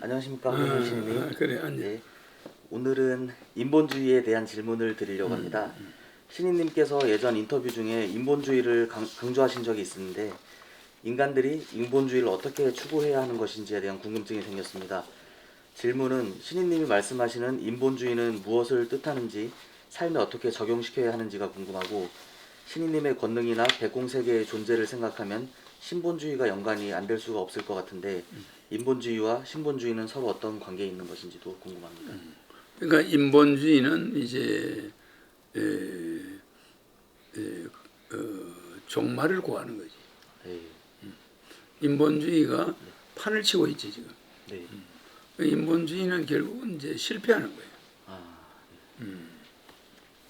안녕하십니까 아, 황교안 신님. 아, 그래, 안녕. 네. 오늘은 인본주의에 대한 질문을 음, 드리려고 합니다. 신인님께서 예전 인터뷰 중에 인본주의를 강, 강조하신 적이 있는데 인간들이 인본주의를 어떻게 추구해야 하는 것인지에 대한 궁금증이 생겼습니다. 질문은 신인님이 말씀하시는 인본주의는 무엇을 뜻하는지 삶에 어떻게 적용시켜야 하는지가 궁금하고 신인님의 권능이나 백공 세계의 존재를 생각하면 신본주의가 연관이 안 될 수가 없을 것 같은데 인본주의와 신본주의는 서로 어떤 관계에 있는 것인지도 궁금합니다. 그러니까 인본주의는 이제 에, 에, 어, 종말을 구하는 거지. 네, 인본주의가 판을 치고 있지 지금. 네, 인본주의는 결국은 이제 실패하는 거예요. 아,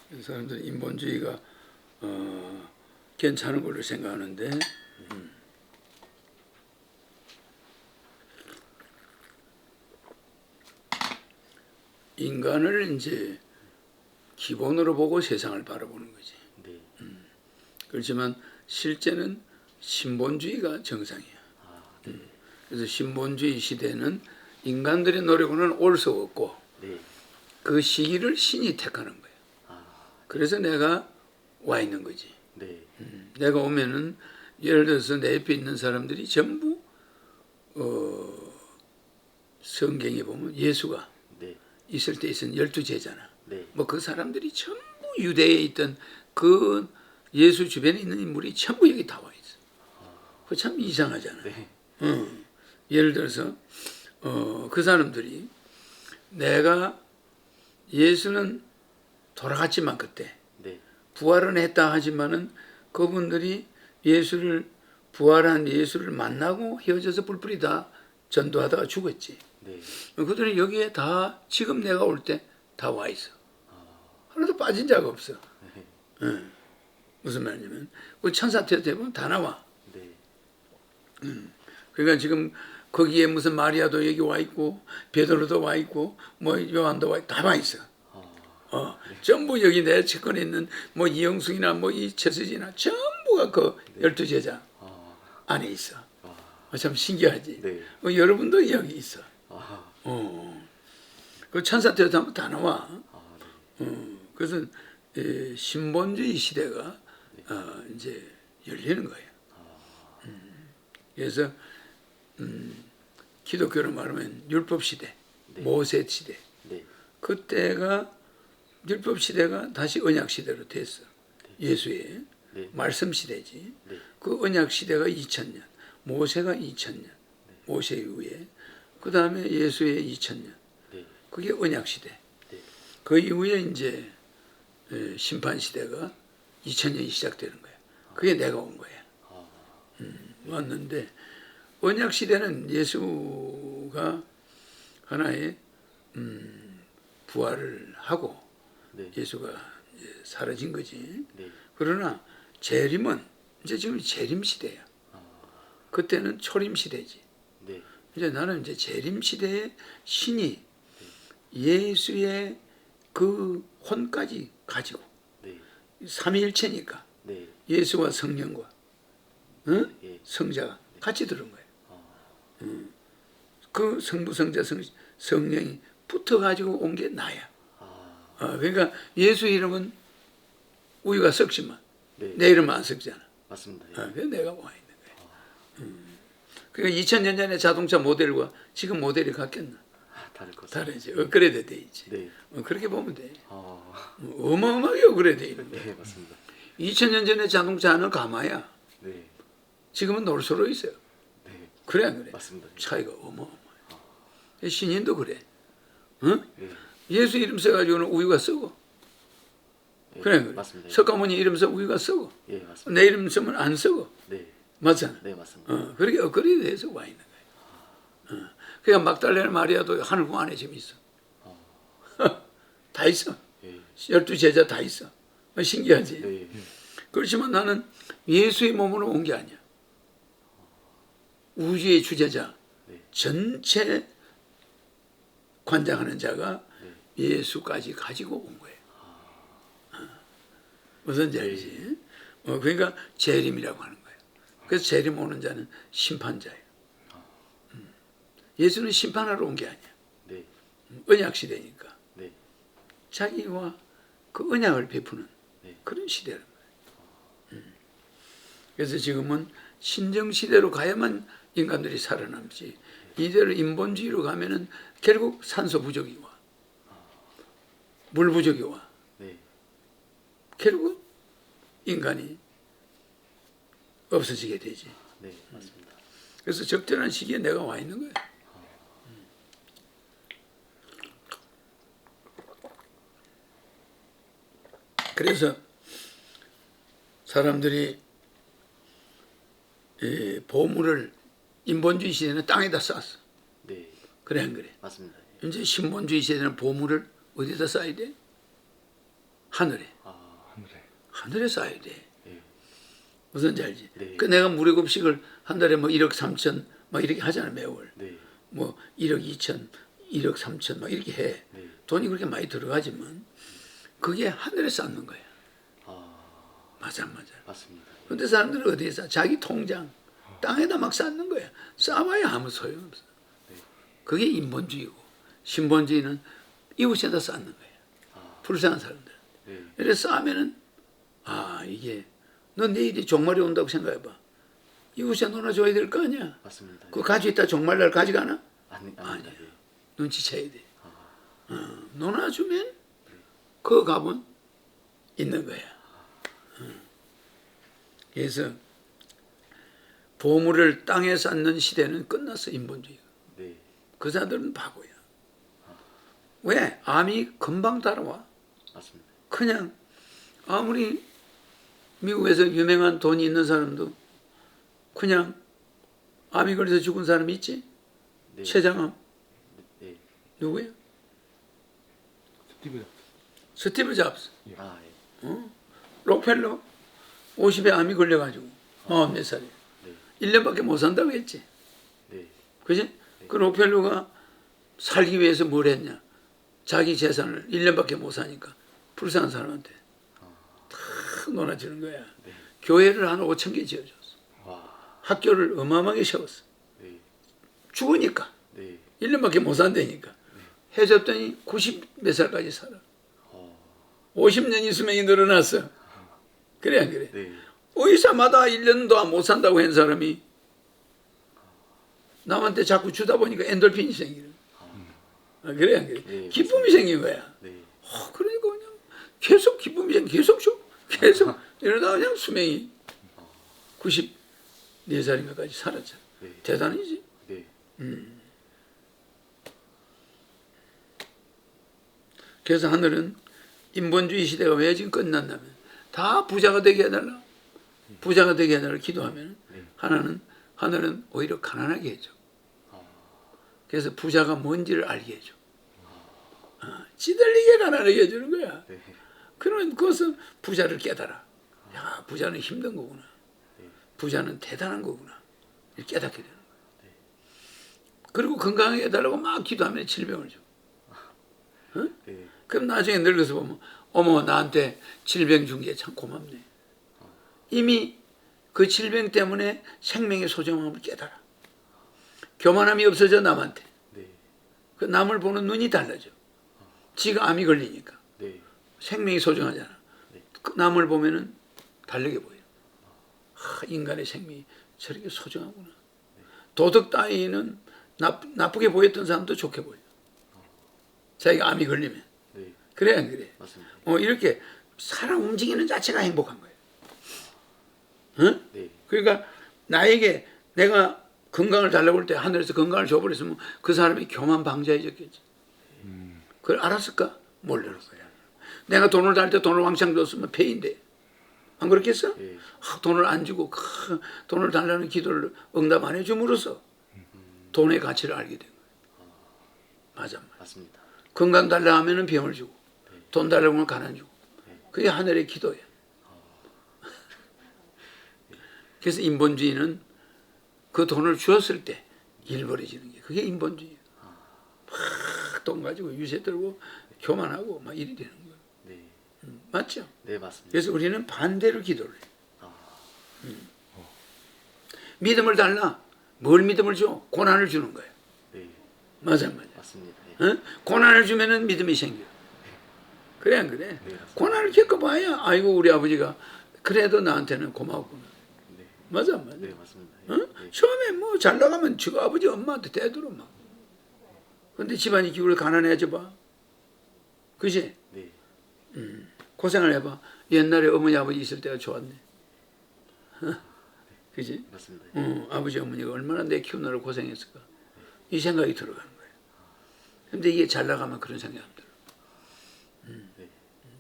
그래서 사람들은 인본주의가 어, 괜찮은 걸로 생각하는데 음. 인간을 이제 기본으로 보고 세상을 바라보는 거지. 네, 그렇지만 실제는 신본주의가 정상이야. 아, 네, 그래서 신본주의 시대는 인간들의 노력으로는 올수 없고 네, 그 시기를 신이 택하는 거야. 아, 그래서 내가 와 있는 거지. 네, 내가 오면은 예를 들어서 내 옆에 있는 사람들이 전부 어, 성경에 보면 예수가 네, 있을 때 있은 열두 제자나 네, 뭐그 사람들이 전부 유대에 있던 그 예수 주변에 있는 인물이 전부 여기 다 와 있어. 그참 이상하잖아. 네, 어, 예를 들어서 어, 그 사람들이 내가 예수는 돌아갔지만 그때 네, 부활은 했다 하지만은 그분들이 예수를 부활한 예수를 만나고 헤어져서 뿔뿔이 다 전도하다가 죽었지. 네, 그들이 여기에 다 지금 내가 올 때 다 와 있어. 하나도 빠진 적 없어. 네, 응. 무슨 말이냐면 그 천사 태때 보면 다 나와. 네, 그러니까 지금 거기에 무슨 마리아도 여기 와 있고 베드로도 와 있고 뭐 요한도 와 다 와 있어. 아, 어, 전부 여기 내 측근에 있는 뭐 이영숙이나 뭐이 최수진이나 전부가 그 열두 제자 아, 안에 있어. 아, 어, 참 신기하지. 네, 어, 여러분도 여기 있어. 아, 어. 그 천사 때도 한번 다 나와. 아, 네, 어, 그래서 에, 신본주의 시대가 어, 이제 열리는 거예요. 음, 그래서 음, 기독교로 말하면 율법 시대, 네. 모세 시대. 네, 그때가 율법 시대가 다시 언약 시대로 됐어. 예수의 네. 말씀 시대지. 네. 그 언약 시대가 2000년, 모세가 2000년, 모세 이후에 그 다음에 예수의 2000년. 네, 그게 언약 시대. 네. 그 이후에 이제 에, 심판 시대가 2000년이 시작되는 거야. 그게 내가 온 거야. 아, 음, 왔는데 언약 시대는 예수가 하나의 음, 부활을 하고 네, 예수가 사라진 거지. 네, 그러나 재림은 이제 지금 재림 시대야. 그때는 초림 시대지. 네, 이제 나는 이제 재림 시대의 신이 예수의 그 혼까지 가지고 네, 삼위일체니까 네, 예수와 성령과 응? 예, 성자가 같이 들은 거예요. 아, 음. 그 성부, 성자, 성, 성령이 붙어 가지고 온 게 나야. 아, 어, 그러니까 예수 이름은 우리가 썩지만 네, 내 이름은 안 썩잖아. 맞습니다. 예. 어, 그래서 내가 와 있는 거야. 음. 그러니까 2000년 전에 자동차 모델과 지금 모델이 같겠나? 아, 다를 것 다르지. 업그레이드 돼 있지. 네, 어, 그렇게 보면 돼. 아, 어, 어마어마하게 업그레이드 돼 있는 거야. 네, 맞습니다. 2000년 전에 자동차는 가마야. 네, 지금은 놀수로 있어요. 네, 그래 안 그래? 맞습니다. 차이가 어마어마해. 신인도 그래. 응? 네, 예수 이름 써가지고는 우유가 썩어. 예, 그래 그래. 맞습니다. 예. 석가모니 이름 써 우유가 썩어. 예, 맞습니다. 내 이름 쓰면 안 썩어. 네, 맞잖아. 네, 맞습니다. 어, 그렇게 업그레이드 돼서 와 있는 거야. 어. 그러니까 막달레나 마리아도 하늘궁 안에 지금 있어. 다 있어. 예, 열두 제자 다 있어. 어, 신기하지? 네, 그렇지만 나는 예수의 몸으로 온 게 아니야. 우주의 주제자, 네. 전체 관장하는 자가 네. 예수까지 가지고 온 거예요. 어. 무슨 말이지? 어, 그러니까 재림이라고 하는 거예요. 그래서 재림 오는 자는 심판자예요. 음. 예수는 심판하러 온 게 아니야. 네. 언약 시대니까 네. 자기와 그 언약을 베푸는 네. 그런 시대란 말이에요. 음. 그래서 지금은 신정 시대로 가야만 인간들이 살아남지. 이대로 인본주의로 가면은 결국 산소 부족이 와, 물 부족이 와. 네. 결국 인간이 없어지게 되지. 네. 맞습니다. 그래서 적절한 시기에 내가 와 있는 거야. 음. 그래서 사람들이 이 보물을 인본주의 시대는 땅에다 쌓았어. 네. 그래 안 그래? 맞습니다. 이제 신본주의 시대는 보물을 어디다 쌓아야 돼? 하늘에. 아. 하늘에. 하늘에 쌓아야 돼. 네. 무슨지 알지? 네. 그 내가 무료급식을 한 달에 뭐 1억 3천 막 이렇게 하잖아 매월. 네. 뭐 1억 2천, 1억 3천 막 이렇게 해. 네. 돈이 그렇게 많이 들어가지만 그게 하늘에 쌓는 거야. 아. 맞아 맞아. 맞습니다. 근데 사람들은 어디에 쌓? 자기 통장 땅에다 막 쌓는 거야. 쌓아봐야 아무 소용 없어. 그게 인본주의고 신본주의는 이웃에다 쌓는 거야. 아. 불쌍한 사람들. 네. 이래 쌓으면은 아 이게 너 내일이 종말이 온다고 생각해봐. 이웃에 놀아줘야 될 거 아니야. 맞습니다. 그거 가지고 있다 종말날 가져가나? 아니 아니야. 눈치채야 돼. 어, 놀아주면 그 값은 있는 거야. 어. 그래서 보물을 땅에 쌓는 시대는 끝났어 인본주의가. 네. 그 사람들은 바보야. 왜? 암이 금방 따라와. 맞습니다. 그냥 아무리 미국에서 유명한 돈이 있는 사람도 그냥 암이 걸려서 죽은 사람이 있지? 네. 췌장암 네. 누구야? 스티브 스티브 잡스, 아, 예. 록펠러 50에 암이 걸려가지고 44살에 네. 1년밖에 못 산다고 했지. 네. 그지? 그 록펠러가 살기 위해서 뭘 했냐? 자기 재산을 1년밖에 못 사니까 불쌍한 사람한테 다 놀아주는 거야. 네. 교회를 한 5천 개 지어줬어. 와. 학교를 어마어마하게 세웠어. 네. 죽으니까. 네. 1년밖에 못 산다니까. 해줬더니 90 몇 살까지 살아. 어. 50년 이 수명이 늘어났어. 그래 안 그래? 네. 의사마다 1년도 안못 산다고 한 사람이 남한테 자꾸 주다 보니까 엔돌핀이 생기는 아, 그래 안 그래? 네, 기쁨이 생긴 거야. 네. 어, 그러니까 그냥 계속 기쁨이 생 계속 수명이 94살인가까지 살았죠. 네. 대단이지. 네. 그래서 하늘은 인본주의 시대가 왜 지금 끝났냐면 다 부자가 되게 해달라. 부자가 되게 해달라 기도하면 네. 하나는 하늘은 오히려 가난하게 해줘. 아. 그래서 부자가 뭔지를 알게 해줘. 어, 찌들리게 가난하게 해주는 거야. 네. 그러면 그것은 부자를 깨달아. 야, 부자는 힘든 거구나. 부자는 대단한 거구나. 이렇게 깨닫게 되는 거야. 그리고 건강하게 해달라고 막 기도하면 질병을 줘. 네. 그럼 나중에 늙어서 보면 어머 나한테 질병 준 게 참 고맙네. 이미 그 질병 때문에 생명의 소중함을 깨달아. 교만함이 없어져 남한테. 네. 그 남을 보는 눈이 달라져. 지가 암이 걸리니까 네. 생명이 소중하잖아. 그 남을 보면은 다르게 보여. 하, 인간의 생명이 저렇게 소중하구나. 도덕 따위는 나, 나쁘게 보였던 사람도 좋게 보여. 자기가 암이 걸리면. 네. 그래 안 그래? 맞습니다. 어, 이렇게 사람 움직이는 자체가 행복한 거예요. 응? 네. 그러니까 나에게 내가 건강을 달라고 할 때 하늘에서 건강을 줘버렸으면 그 사람이 교만 방자해졌겠지. 그걸 알았을까? 거야. 내가 돈을 달 때 돈을 왕창 줬으면 폐인데. 안 그렇겠어? 네. 아, 돈을 안 주고 크, 돈을 달라는 기도를 응답 안 해줌으로써 돈의 가치를 알게 된 거야. 맞아. 맞아. 맞습니다. 건강 달라 하면은 병을 주고 돈 달라고 하면 가난 주고 그게 하늘의 기도야. 그래서 인본주의는 그 돈을 주었을 때 일벌어지는 게 그게 인본주의야. 막돈 가지고 유세 들고 교만하고 막 이리 되는. 네. 음, 맞죠? 네, 맞습니다. 그래서 우리는 반대로 기도를 해. 아. 믿음을 달라. 뭘 믿음을 줘? 고난을 주는 거야. 네. 맞아 맞아. 맞습니다. 예. 어? 고난을 주면은 믿음이 생겨. 그래 안 그래? 네. 고난을 겪어봐야 아이고 우리 아버지가 그래도 나한테는 고마웠구나. 네. 맞아 맞아. 네, 맞습니다. 예. 어? 네. 처음에 뭐 잘 나가면 지가 아버지 엄마한테 대들어 막. 근데 집안이 기울어 가난해져 봐. 그지? 네. 고생을 해봐. 옛날에 어머니 아버지 있을 때가 좋았네. 그지? 맞습니다. 예. 어, 아버지 어머니가 얼마나 내 키우느라 고생했을까. 이 생각이 들어가는 거예요. 근데 이게 잘 나가면 그런 생각이 안 들어. 음. 네.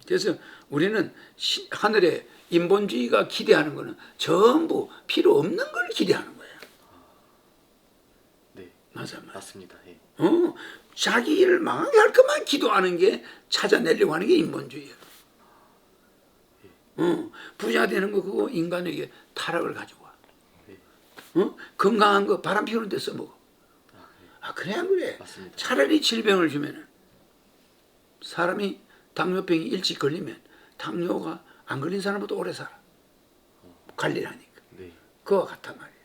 그래서 우리는 시- 하늘의 인본주의가 기대하는 거는 전부 필요 없는 걸 기대하는 거예요. 네. 맞아, 맞아. 맞습니다. 예. 어, 자기 일을 망하게 할 것만 기도하는 게 찾아내려고 하는 게 인본주의야. 어, 부자 되는 거 그거 인간에게 타락을 가져와. 네. 어? 건강한 거 바람 피우는 데 써먹어. 아 그래 안 그래? 맞습니다. 차라리 질병을 주면은 사람이 당뇨병이 일찍 걸리면 당뇨가 안 걸린 사람보다 오래 살아. 관리를 하니까. 네. 그와 같단 말이야.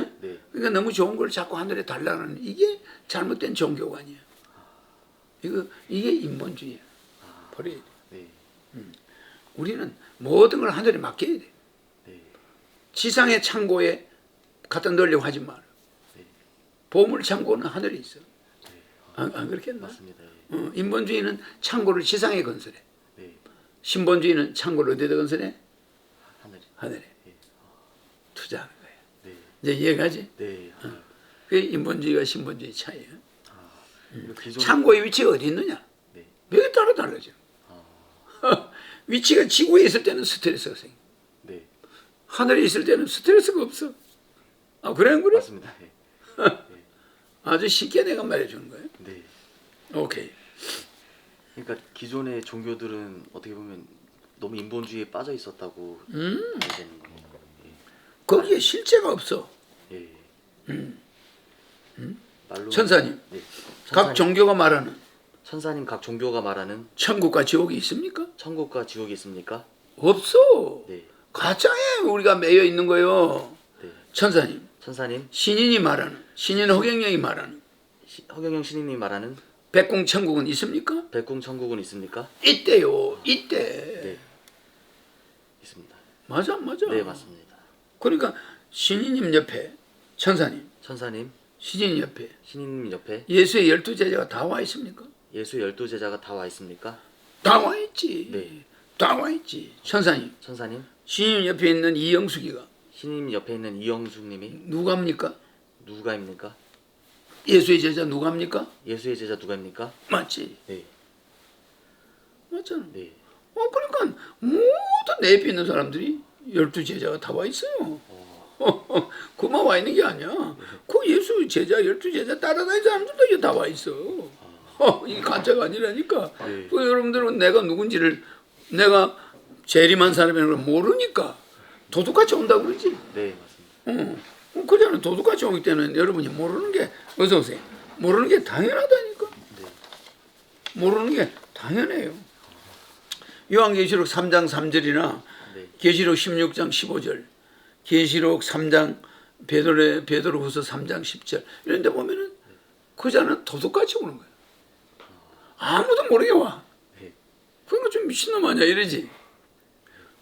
어? 네. 그러니까 너무 좋은 걸 자꾸 하늘에 달라는 이게 잘못된 아니야. 이거 이게 인본주의야. 버려야 돼. 네. 우리는 모든 걸 하늘에 맡겨야 돼. 네. 지상의 창고에 갖다 넣으려고 하지 마라. 네. 보물 창고는 하늘에 있어. 네. 안, 안 그렇겠나? 맞습니다. 예. 어, 인본주의는 창고를 지상에 건설해. 네. 신본주의는 창고를 어디다 건설해? 하늘이. 하늘에 예. 투자하는 거야. 네. 이제 이해가지? 네. 아, 그게 인본주의와 신본주의 차이야. 이거 기존 창고의 위치가 어디 있느냐? 네. 몇개 따라 달라져. 위치가 지구에 있을 때는 스트레스가 생겨. 네. 하늘에 있을 때는 스트레스가 없어. 아 그래 안 그래? 맞습니다. 예. 아주 쉽게 내가 말해주는 거예요. 네. 오케이. 그러니까 기존의 종교들은 어떻게 보면 너무 인본주의에 빠져 있었다고 음. 되는 거예요. 거기에 실체가 없어. 예. 말로 천사님, 네. 각 천사님, 종교가 말하는 천사님 각 종교가 말하는 천국과 지옥이 있습니까? 천국과 지옥이 있습니까? 없어. 네. 가짜에 우리가 매여 있는 거요. 네. 천사님, 천사님, 신인이 말하는 신인 허경영이 말하는 시, 허경영 신인이 말하는 백공 천국은 있습니까? 백궁 천국은 있습니까? 있대요. 있대. 네. 있습니다. 맞아, 맞아. 네, 맞습니다. 그러니까 신인님 옆에 천사님, 천사님, 신인 옆에 신인님 옆에 예수의 열두 제자가 다 와 있습니까? 예수 열두 제자가 다 와 있습니까? 다 와 있지. 네. 다 와 있지. 천사님, 천사님, 신인 옆에 있는 이영숙이가 신인님 옆에 있는 이영숙님이 누가입니까? 누가입니까? 예수의 제자 누가입니까? 예수의 제자 누가입니까? 맞지. 네, 맞잖아. 네, 어 그러니까 모든 내비 있는 사람들이 열두 제자가 다 와 있어요. 그만 와 있는 게 아니야. 그 예수 제자 열두 제자 따라다니는 사람들도 다 와 있어. 어, 이게 가짜가 아니라니까. 네. 그 여러분들은 내가 누군지를 내가 재림한 사람이라는 걸 모르니까 도둑같이 온다고 그러지. 네, 맞습니다. 어, 그잖아 도둑같이 오기 때는 여러분이 모르는 게 어서 오세요. 모르는 게 당연하다니까. 네, 모르는 게 당연해요. 요한계시록 3장 3절이나 네, 계시록 16장 15절, 계시록 3장 베드로 베드로후서 3장 10절 이런 데 보면은 그자는 도둑같이 오는 거야. 아무도 모르게 와. 네, 그러니까 좀 미친놈 아니야 이러지.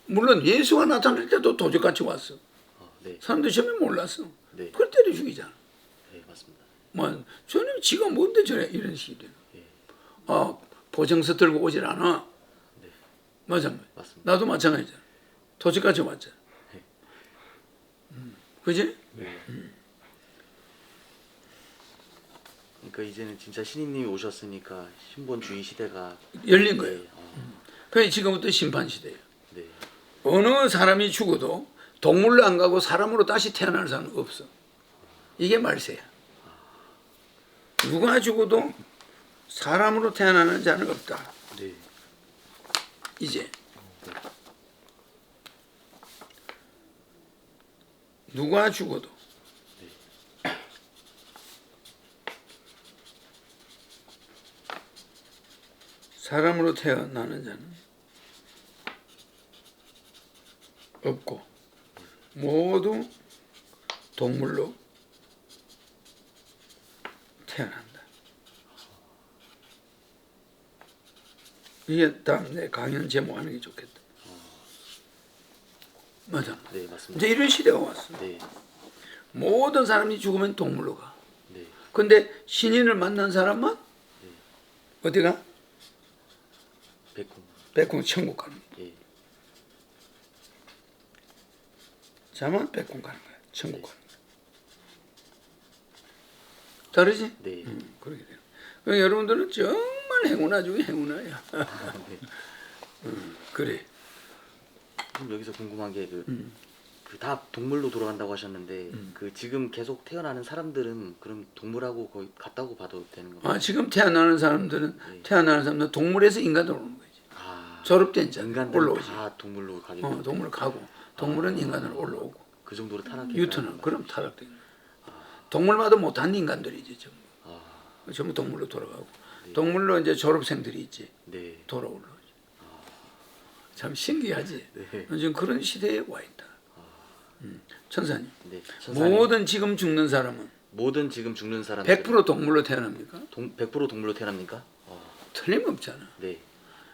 물론 예수가 나타날 때도 도둑같이 왔어. 어, 네, 사람들이 처음에 몰랐어. 네, 그걸 때려 죽이잖아. 네, 맞습니다. 뭐 저는 지가 뭔데 저래 이런 식이 돼. 예, 아 보증서 들고 오질 않아. 네, 맞아. 맞습니다. 나도 마찬가지야. 도둑같이 왔잖아. 음, 그지? 그러니까 이제는 진짜 신인님이 오셨으니까 신본주의 시대가 열린 거예요. 네, 어, 그래 지금부터 심판 시대예요. 네, 어느 사람이 죽어도 동물로 안 가고 사람으로 다시 태어날 사람은 없어. 이게 말세야. 누가 죽어도 사람으로 태어나는 자는 없다. 네, 이제 누가 죽어도 사람으로 태어나는 자는 없고 모두 동물로 태어난다. 이게 다음 내 강연 제목하는 게 좋겠다. 맞아. 네, 맞습니다. 이제 이런 시대가 왔어. 네. 모든 사람이 죽으면 동물로 가. 네. 근데 신인을 만난 사람만 네. 어디가? 백군. 천국 가는. 예, 자만 백공 가는 거야. 천국 가는 거야. 다르지? 네. 음, 그러게 돼요. 그러니까 여러분들은 정말 행운아 중에 행운아야. 네. 음, 그래. 그럼 여기서 궁금한 게그 음. 그다 동물로 돌아간다고 하셨는데 그 지금 계속 태어나는 사람들은 그럼 동물하고 거의 같다고 봐도 되는 건가요? 아 지금 태어나는 사람들은 네. 태어나는 사람들 동물에서 인간으로 오는. 아, 졸업된 자 인간들은 올라오지. 다 동물로 가게 어, 동물을 가고 동물은 인간으로 올라오고 그 정도로 타락해. 유턴은 그럼 타락된 거야. 동물마다 못한 인간들이지 전부. 아, 전부 동물로 돌아가고 동물로 이제 졸업생들이 있지 네, 돌아올라오지. 참 신기하지. 네, 지금 그런 시대에 와 있다. 음, 천사님. 네. 천사님, 모든 지금 죽는 사람은 모든 지금 죽는 사람 100% 동물로 태어납니까? 동, 100% 동물로 태어납니까? 어, 틀림없잖아. 네.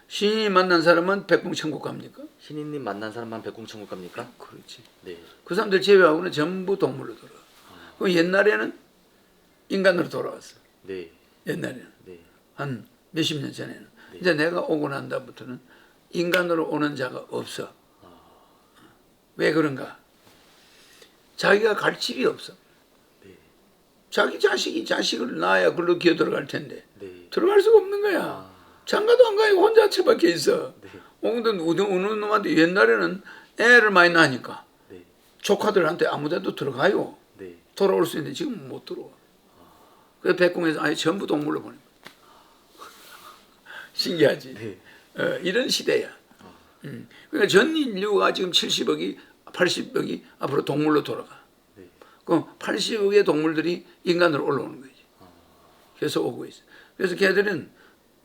신이 만난 사람은 백봉 천국 갑니까? 신인님 만난 사람만 백궁천국 갑니까? 그렇지. 네, 그 사람들 제외하고는 전부 동물로 돌아가. 그 옛날에는 인간으로 돌아왔어. 네, 옛날에는 네, 한 몇십 년 전에는. 이제 내가 오고 난 다음부터는 인간으로 오는 자가 없어. 왜 그런가? 자기가 갈 집이 없어. 네, 자기 자식이 자식을 낳아야 그걸로 기어 들어갈 텐데 네. 들어갈 수가 없는 거야. 아, 장가도 안 가고 혼자 처박혀 있어. 네, 어, 근데 우는 우는 놈한테 옛날에는 애를 많이 낳으니까 네, 조카들한테 아무데도 들어가요. 네. 돌아올 수 있는데 지금 못 들어와. 그래서 백궁에서 아예 전부 동물로 보내. 신기하지. 네. 어, 이런 시대야. 음. 그러니까 전 인류가 지금 70억이 80억이 앞으로 동물로 돌아가. 네. 그럼 80억의 동물들이 인간으로 올라오는 거지. 그래서 오고 있어. 그래서 걔들은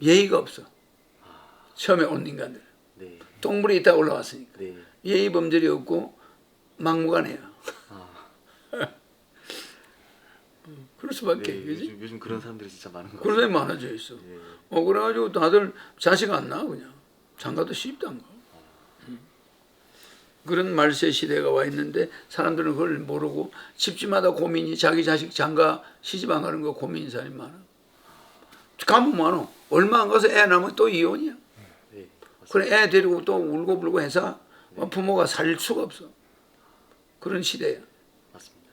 예의가 없어. 처음에 온 인간들. 네, 동물이 있다 올라왔으니까. 네. 예의 범절이 없고 막무가내야. 아, 그럴 수밖에. 네. 그지? 요즘, 요즘 그런 사람들이 진짜 많은 것 그런 같아요. 사람이 많아져 있어. 네. 어 그래가지고 다들 자식 안 낳아 그냥 장가도 쉽도 안 가. 음. 그런 말세 시대가 와 있는데 사람들은 그걸 모르고 집집마다 고민이 자기 자식 장가 시집 안 가는 거 고민인 사람이 많아. 가면. 얼마 안 가서 애 낳으면 또 이혼이야. 네, 맞습니다. 그래 애 데리고 또 울고 불고 해서 부모가 살릴 수가 없어. 그런 시대야. 맞습니다.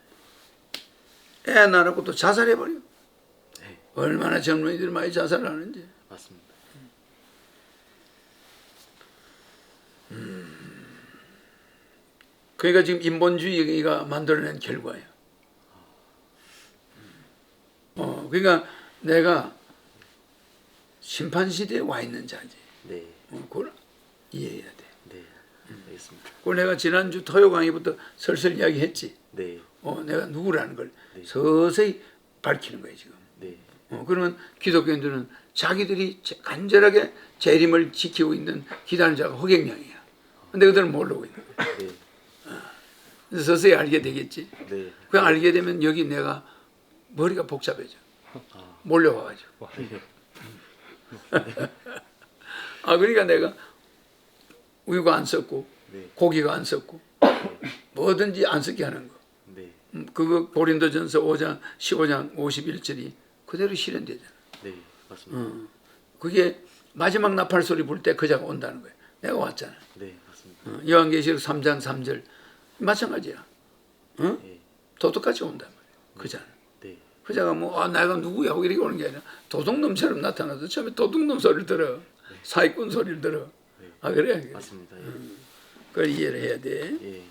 애 낳고 또 자살해버려. 네, 얼마나 젊은이들 많이 자살하는지. 맞습니다. 그러니까 지금 인본주의가 만들어낸 결과예요. 어, 그러니까 내가 심판 시대에 와 있는 자지. 네, 어, 그걸 이해해야 돼. 네, 알겠습니다. 그걸 내가 지난주 토요 강의부터 설설 이야기했지. 네, 어, 내가 누구라는 걸 네. 서서히 밝히는 거예요 지금. 네, 어, 그러면 기독교인들은 자기들이 제- 간절하게 재림을 지키고 있는 기다리는 자가 허경영이야. 근데 그들은 모르고 있는 거야. 네, 그래서 서서히 알게 되겠지. 네, 그 알게 되면 여기 내가 머리가 복잡해져. 몰려와가지고. 아 그러니까 내가 우유가 안 썩고 네, 고기가 안 썩고 뭐든지 안 썩게 하는 거. 네, 음, 그거 고린도전서 5장 15장 51절이 그대로 실현되잖아. 네, 맞습니다. 어. 그게 마지막 나팔 소리 불 때 그 자가 온다는 거야. 내가 왔잖아. 네, 맞습니다. 어, 요한계시록 3장 3절 마찬가지야. 어? 네, 도둑같이 온단 말이야. 그 자는. 네, 그 자가 뭐, 아, 내가 누구야? 하고 이렇게 오는 게 아니라 도둑놈처럼 나타나서 처음에 도둑놈 소리를 들어. 사기꾼 소리를 들어. 네. 아, 그래? 맞습니다. 예, 그걸 이해를 해야 돼. 예.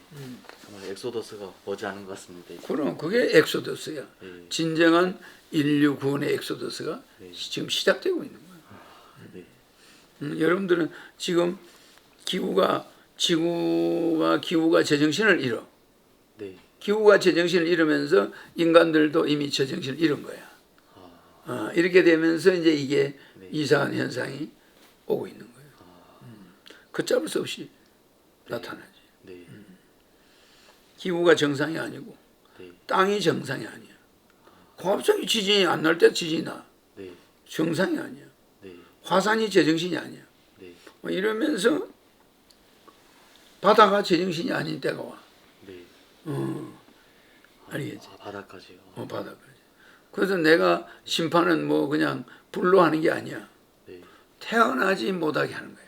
정말 엑소더스가 머지않은 것 같습니다. 이제. 그럼 그게 엑소더스야. 예, 진정한 인류 구원의 엑소더스가 네. 지금 시작되고 있는 거야. 네, 음, 여러분들은 지금 기후가 지구가 기후가 제정신을 잃어. 네, 기후가 제정신을 잃으면서 인간들도 이미 제정신을 잃은 거야. 아, 어, 이렇게 되면서 이제 이게 네. 이상한 현상이 오고 있는 거예요. 아, 음. 걷잡을 수 없이 나타나지. 네, 기후가 정상이 아니고 네, 땅이 정상이 아니야. 갑자기 지진이 안 날 때 지진이 나. 네, 정상이 아니야. 네, 화산이 제정신이 아니야. 네, 뭐 이러면서 바다가 제정신이 아닌 때가 와. 네. 알겠지? 아, 바다까지요. 어, 바다까지. 그래서 내가 심판은 뭐 그냥 불로 하는 게 아니야. 네. 태어나지 못하게 하는 거야.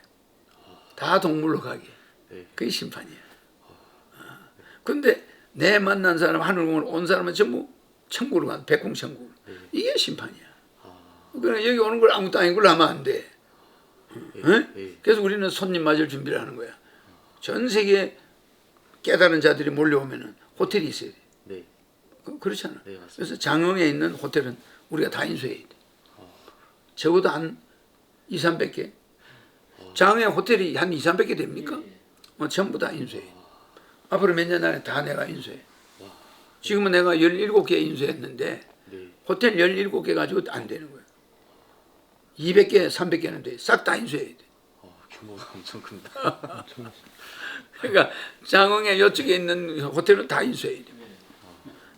다 동물로 가게. 네. 그게 심판이야. 아. 근데 내 만난 사람 하늘공을 온 사람은 전부 천국으로 간 백공천국. 이게 심판이야. 그러니까 여기 오는 걸 아무것도 아닌 걸로 하면 안 돼. 네. 응? 네. 그래서 우리는 손님 맞을 준비를 하는 거야. 전 세계 깨달은 자들이 몰려오면은 호텔이 있어야 돼. 네. 그- 그렇잖아. 네, 맞습니다. 그래서 장흥에 있는 호텔은 우리가 다 인수해야 돼. 적어도 한 2, 300개. 장흥에 호텔이 한 2, 300개 됩니까? 뭐 전부 다 인수해. 앞으로 몇 년 안에 다 내가 인수해. 지금은 내가 17개 인수했는데 네. 호텔 17개 가지고 안 되는 거야. 200개, 300개는 돼. 싹 다 인수해야 돼. 어, 규모가 엄청 큽니다. 그러니까 장흥에 이쪽에 있는 호텔은 다 인수해야 돼.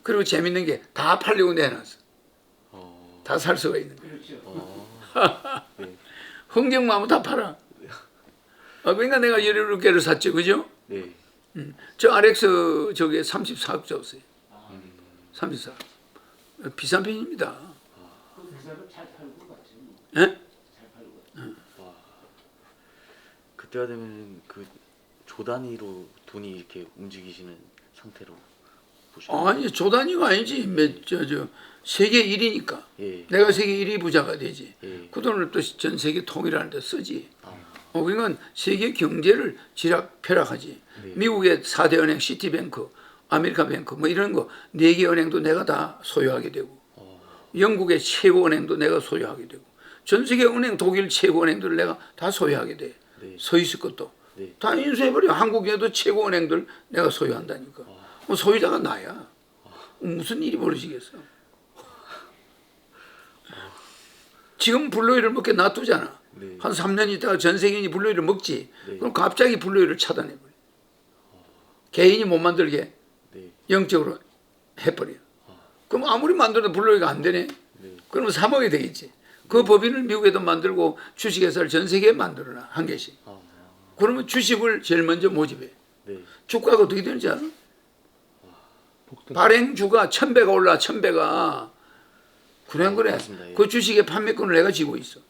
그리고 재밌는 게 다 팔려고 내놨어. 어. 다살 수가 있는 거야. 어. 네. 흥경마음 다 팔아. 아, 그러니까 내가 17개를 샀죠. 그죠? 네. 저 RX 저게 34억 줬어요. 34. 비싼 편입니다. 예? 그때가 되면 그 조 단위로 돈이 이렇게 움직이시는 상태로 보시면 아니 조단위가 아니지. 몇저저 세계 1위니까. 예. 내가 세계 1위 부자가 되지. 예. 그 돈을 또 전 세계 통일하는 데 쓰지. 아. 어, 그러니까 세계 경제를 지락펴락하지. 네. 미국의 4대 은행 시티뱅크, 아메리카 뱅크 뭐 이런 거 네 개 은행도 내가 다 소유하게 되고 어. 영국의 최고 은행도 내가 소유하게 되고 전 세계 은행 독일 최고 은행들을 내가 다 소유하게 돼. 네. 서있을 것도 네. 다 인수해버려. 한국에도 최고 은행들 내가 소유한다니까. 뭐 소유자가 나야. 무슨 일이 벌어지겠어. 지금 블루이를 먹게 놔두잖아. 네. 한 3년 있다가 전 세계인이 블루이를 먹지. 네. 그럼 갑자기 블루이를 차단해버려. 개인이 못 만들게 네. 영적으로 해버려. 그럼 아무리 만들어도 블루이가 안 되네. 네. 그러면 3억이 되겠지. 그 법인을 미국에도 만들고 주식회사를 전 세계에 만들어놔. 한 개씩. 아. 그러면 주식을 제일 먼저 모집해. 네. 주가가 어떻게 되는지 알아? 발행주가 천 배가 올라 천 배가 그래 안 그래? 예. 그 주식의 판매권을 내가 쥐고 있어.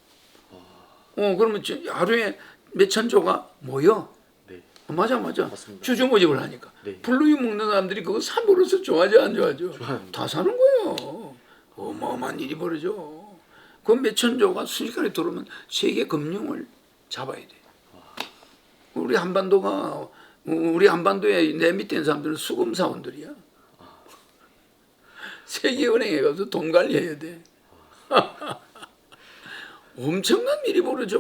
어 그러면 저 하루에 몇 천 조가 모여. 네. 어, 맞아 맞아. 맞습니다. 주주 모집을 하니까. 네. 블루유 먹는 사람들이 그거 사버려서 좋아하죠 안 좋아하죠? 좋아합니다. 다 사는 거예요. 어마어마한 일이 벌어져. 그 몇 천 조가 순식간에 들어오면 세계 금융을 잡아야 돼. 우리 한반도가 우리 한반도에 내 밑에 있는 사람들은 수금 사원들이야. 세계은행에 가서 돈 관리해야 돼. 엄청난 일이 벌어져.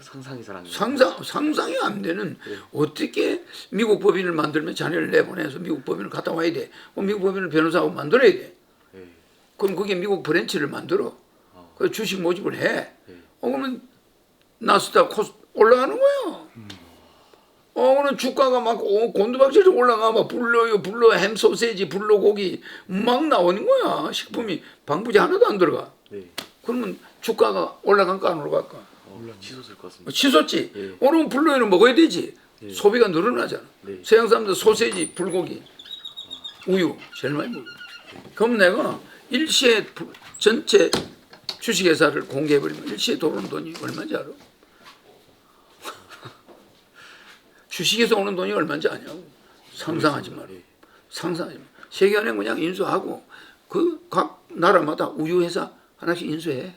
상상이 잘안 돼요. 상상 상상이 안 되는 어떻게 미국 법인을 만들면 자녀를 내보내서 미국 법인을 갔다 와야 돼. 그럼 미국 법인을 변호사하고 만들어야 돼. 네. 그럼 그게 미국 브랜치를 만들어. 그 주식 모집을 해. 네. 어 그러면 나스닥 코스 올라가는 거야. 어 그럼 주가가 막 어, 곤두박질로 올라가 막 불러요 불러 햄 소세지 불러 고기 막 나오는 거야. 식품이 방부제 하나도 안 들어가. 네. 그러면 주가가 올라간가 안 올라갈까? 어, 치솟을 것 같습니다. 뭐 치솟지. 예. 오늘 불로이는 먹어야 되지. 예. 소비가 늘어나잖아. 네. 서양 사람들 소세지, 불고기, 우유 제일 많이 먹어. 그럼 내가 일시에 부- 전체 주식회사를 공개해버리면 일시에 들어오는 돈이 얼마인지 알아? 주식에서 오는 돈이 얼마인지 아냐고. 상상하지. 예. 상상하지 마. 세계은행 그냥 인수하고 그 각 나라마다 우유 회사 하나씩 인수해.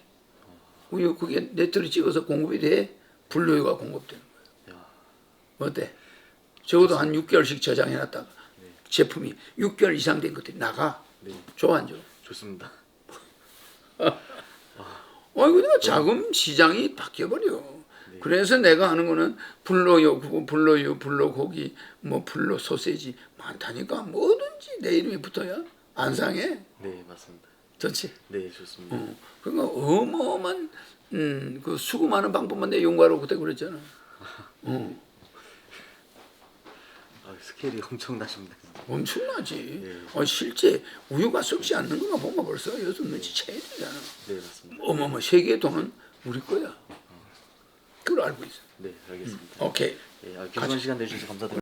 우유 그게 네트를 찍어서 공급이 돼. 분류가 공급되는. 야. 어때? 적어도 한 6개월씩 저장해놨다가 제품이 6개월 이상 된 것들이 나가. 네. 좋아 안 좋아? 좋습니다. 어, 그러니까 자금 시장이 바뀌어버려. 그래서 내가 하는 거는 불로요, 그거 불로요, 불로고기, 뭐 불로 소세지 많다니까 뭐든지 내 이름이 붙어야 안 상해. 네, 맞습니다. 좋지? 네, 좋습니다. 어. 그러니까 어마어마한 음, 그 수고많은 방법만 내 용가로 그때 그랬잖아. 어, 아, 스케일이 엄청나십니다. 엄청나지. 예. 어, 실제 우유가 썩지 않는 것만 보면 벌써 여기서 눈치채야 되잖아. 네, 맞습니다. 어마어마 세계의 돈은 우리 거야. 그걸 알고 있어. 네, 알겠습니다. 오케이. 예, 아, 시간 내주셔서 감사드립니다.